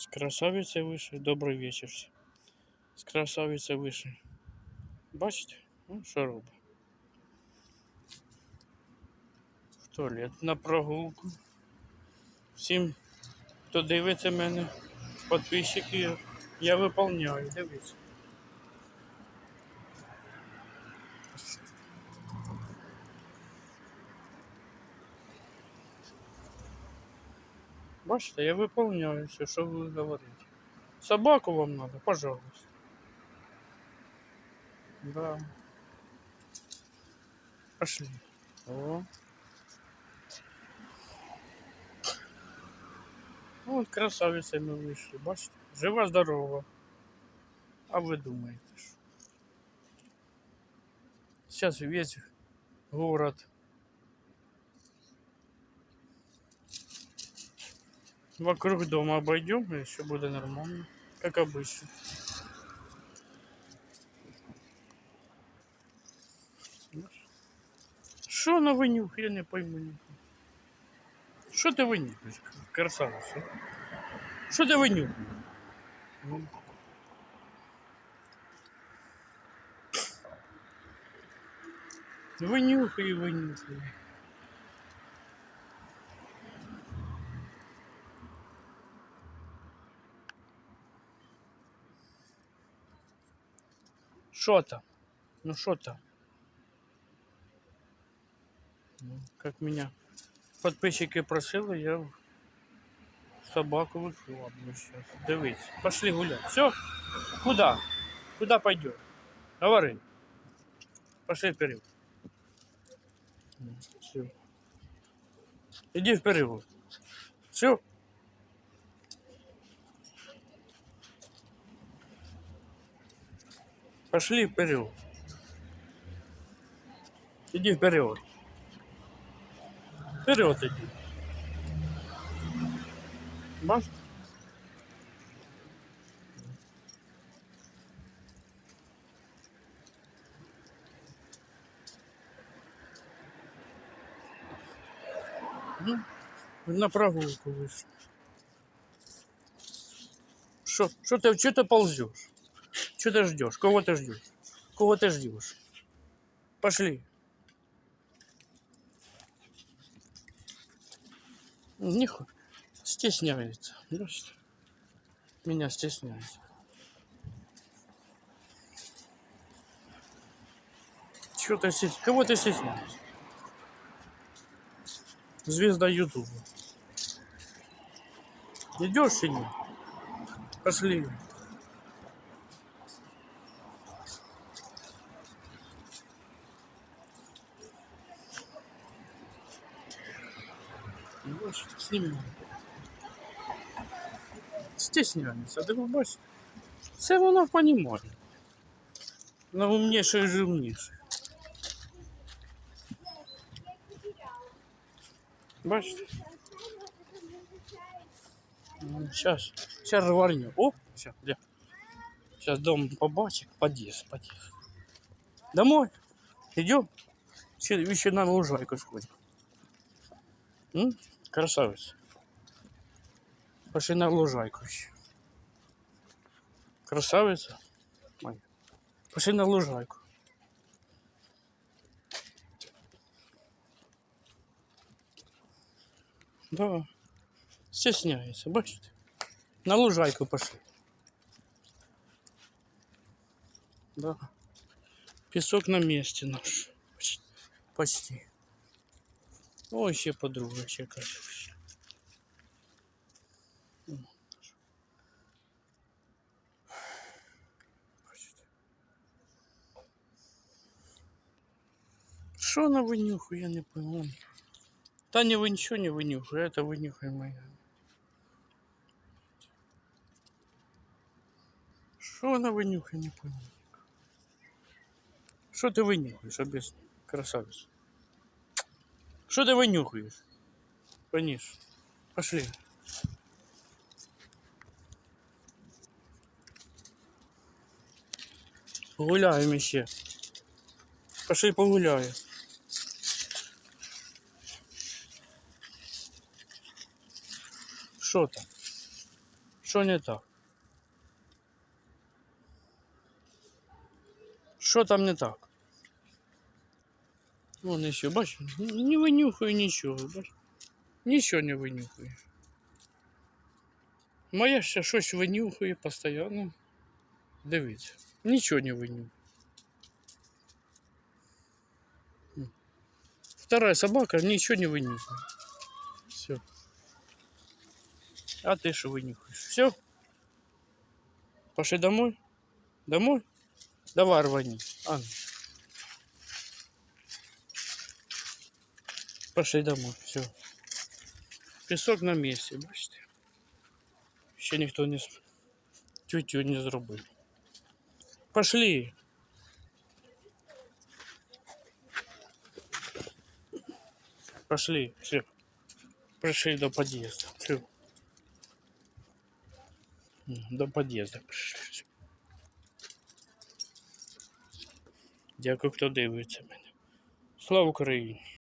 С красавицей вийшли. Добрий вечір. З красавицей вийшли. Бачите? Ну, що робить? В туалет на прогулку. Всім, хто дивиться мене, підписчики, я виповняю. Дивіться. Бачите, я выполняю все, что вы говорите. Собаку вам надо, пожалуйста. Да. Пошли. О. Ну, Вот красавицами вышли, бачите? Жива-здорова. А вы думаете, что? Сейчас весь город вокруг дома обойдем, и все будет нормально, как обычно. Что на вынюх, я не пойму. нихуя. Что ты вынюхаешь, красавица? Что ты вынюхаешь? Ну. Что там? Ну что там? Ну, как меня подписчики просили, я собаку выкладываю сейчас. Дивись, пошли гулять. Все? Куда? Куда пойдем? Говори. Пошли вперед. Все. Иди вперед. Все? Пошли вперед. Иди вперед. Вперед иди. Маш? Ну, на прогулку вышли. Что, что ты, что ты ползешь? Что ты ждешь? Кого ты ждешь? Кого ты ждешь? Пошли. Них стесняется. Меня стесняется. Чего ты стесняешься? Кого ты стесняешься? Звезда Ютуба. Идешь или нет? Пошли. Бачиш, сними. Стесняється, ти бачиш? Це вона понімає. Вона умніша і жирніша. Бачите? Сейчас, сейчас рварню. О, сейчас, где? Сейчас дом побачит, подъезд, подъезд. Домой? Идем? Еще, еще на лужайку сходим. М? Красавец. Пошли на лужайку еще. Красавица. Моя. Пошли на лужайку. Да. Стесняется, бачите? На лужайку пошли. Да. Песок на месте наш. Почти. Почти. Ой, ще подруга чекає. Что она вынюхает, я не пойму. Та не вы ничего не вынюхай, это вынюхай моя. Что она вынюхает, не пойму. Что ты вынюхаешь, объясни, красавица? Что ты вынюхаешь? Пониш. Пошли. Погуляємо ще. Пошли погуляємо. Що там? Що не так? Що там не так? Вон еще, бач, не винюхаю нічого, бач. Нічого не винюхаю. Моя ще щось винюхає постійно. Дивіться, нічого не винюхаю. Вторая собака ничего не вынюхает. Все. А ты что вынюхаешь? Все? Пошли домой? Домой? Давай рвани. А, Пошли домой. Все. Песок на месте, бачите. Ще ніхто не с- тютю не зробив. Пошли. Пошли. Все. Пришли до подъезда. Все. До подъезда пришли. Все. Дякую, хто дивиться мене. Слава Україні!